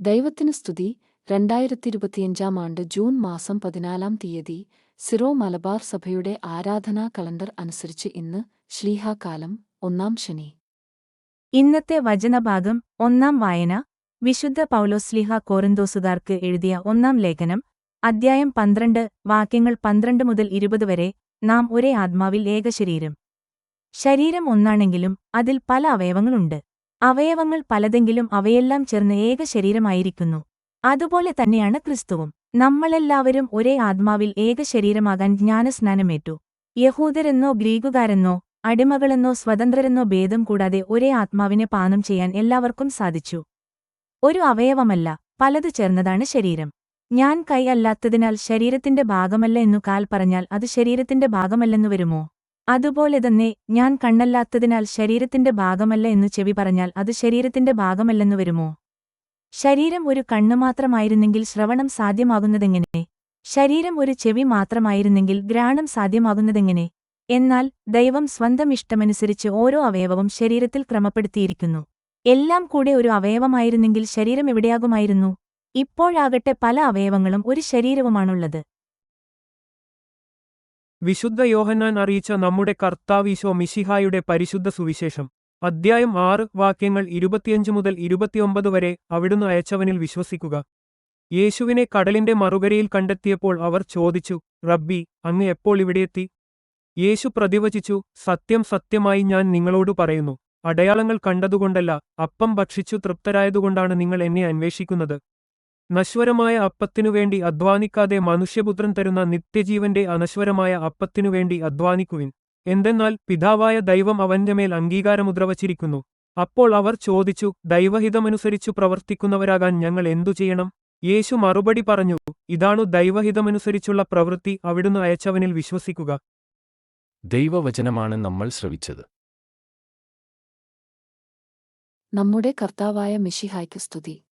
ദൈവത്തിന് സ്തുതി. രണ്ടായിരത്തി ഇരുപത്തിയഞ്ചാം ആണ്ട് ജൂൺ മാസം പതിനാലാം തീയതി സിറോ മലബാർ സഭയുടെ ആരാധനാ കലണ്ടർ അനുസരിച്ച് ഇന്ന് ശ്ലീഹാകാലം ഒന്നാം ശനി. ഇന്നത്തെ വചനഭാഗം ഒന്നാം വായന. വിശുദ്ധ പൗലോസ്ലിഹ കോറിന്തോസുകാർക്ക് എഴുതിയ ഒന്നാം ലേഖനം. അദ്ധ്യായം പന്ത്രണ്ട് വാക്യങ്ങൾ പന്ത്രണ്ട് മുതൽ ഇരുപത് വരെ നാം ഒരേ ആത്മാവിൽ ഏകശരീരം. ശരീരം ഒന്നാണെങ്കിലും അതിൽ പല അവയവങ്ങളുണ്ട്. അവയവങ്ങൾ പലതെങ്കിലും അവയെല്ലാം ചേർന്ന് ഏക ശരീരമായിരിക്കുന്നു. അതുപോലെ തന്നെയാണ് ക്രിസ്തുവും. നമ്മളെല്ലാവരും ഒരേ ആത്മാവിൽ ഏക ശരീരമാകാൻ ജ്ഞാനസ്നാനമേറ്റു. യഹൂദരെന്നോ ഗ്രീകുകാരെന്നോ അടിമകളെന്നോ സ്വതന്ത്രരെന്നോ ഭേദം കൂടാതെ ഒരേ ആത്മാവിനെ പാനം ചെയ്യാൻ എല്ലാവർക്കും സാധിച്ചു. ഒരു അവയവമല്ല പലതു ചേർന്നതാണ് ശരീരം. ഞാൻ കൈ അല്ലാത്തതിനാൽ ശരീരത്തിന്റെ ഭാഗമല്ല എന്നു കാൽ പറഞ്ഞാൽ അത് ശരീരത്തിന്റെ ഭാഗമല്ലെന്നു വരുമോ? അതുപോലെ തന്നെ ഞാൻ കണ്ണല്ലാത്തതിനാൽ ശരീരത്തിന്റെ ഭാഗമല്ല എന്നു ചെവി പറഞ്ഞാൽ അത് ശരീരത്തിന്റെ ഭാഗമല്ലെന്നു വരുമോ? ശരീരം ഒരു കണ്ണു മാത്രമായിരുന്നെങ്കിൽ ശ്രവണം സാധ്യമാകുന്നതെങ്ങനെ? ശരീരം ഒരു ചെവി മാത്രമായിരുന്നെങ്കിൽ ഗ്രാണം സാധ്യമാകുന്നതെങ്ങനെ? എന്നാൽ ദൈവം സ്വന്തം ഇഷ്ടമനുസരിച്ച് ഓരോ അവയവവും ശരീരത്തിൽ ക്രമപ്പെടുത്തിയിരിക്കുന്നു. എല്ലാം കൂടെ ഒരു അവയവമായിരുന്നെങ്കിൽ ശരീരം എവിടെയാകുമായിരുന്നു? ഇപ്പോഴാകട്ടെ പല അവയവങ്ങളും ഒരു ശരീരവുമാണുള്ളത്. വിശുദ്ധ യോഹന്നാൻ അറിയിച്ച നമ്മുടെ കർത്താവീശോ മിശിഹായുടെ പരിശുദ്ധ സുവിശേഷം. അദ്ധ്യായം ആറ് വാക്യങ്ങൾ ഇരുപത്തിയഞ്ച് മുതൽ ഇരുപത്തിയൊമ്പത് വരെ അവിടുന്ന് അയച്ചവനിൽ വിശ്വസിക്കുക. യേശുവിനെ കടലിന്റെ മറുകരയിൽ കണ്ടെത്തിയപ്പോൾ അവർ ചോദിച്ചു റബ്ബി അങ്ങ് എപ്പോൾ ഇവിടെയെത്തി യേശു പ്രതിവചിച്ചു സത്യം സത്യമായി ഞാൻ നിങ്ങളോടു പറയുന്നു. അടയാളങ്ങൾ കണ്ടതുകൊണ്ടല്ല അപ്പം ഭക്ഷിച്ചു തൃപ്തരായതുകൊണ്ടാണ് നിങ്ങൾ എന്നെ അന്വേഷിക്കുന്നത്. നശ്വരമായ അപ്പത്തിനുവേണ്ടി അധ്വാനിക്കാതെ മനുഷ്യപുത്രൻ തരുന്ന നിത്യജീവന്റെ അനശ്വരമായ അപ്പത്തിനുവേണ്ടി അധ്വാനിക്കുവിൻ. എന്തെന്നാൽ പിതാവായ ദൈവം അവന്റെ മേൽ അംഗീകാരമുദ്ര വച്ചിരിക്കുന്നു അപ്പോൾ അവർ ചോദിച്ചു ദൈവഹിതമനുസരിച്ചു പ്രവർത്തിക്കുന്നവരാകാൻ ഞങ്ങൾ എന്തു ചെയ്യണം? യേശു മറുപടി പറഞ്ഞു ഇതാണു ദൈവഹിതമനുസരിച്ചുള്ള പ്രവൃത്തി അവിടുന്ന് അയച്ചവനിൽ വിശ്വസിക്കുക. ദൈവവചനമാണ് നമ്മൾ ശ്രവിച്ചത്. നമ്മുടെ കർത്താവായ മിഷിഹായ്ക്ക് സ്തുതി.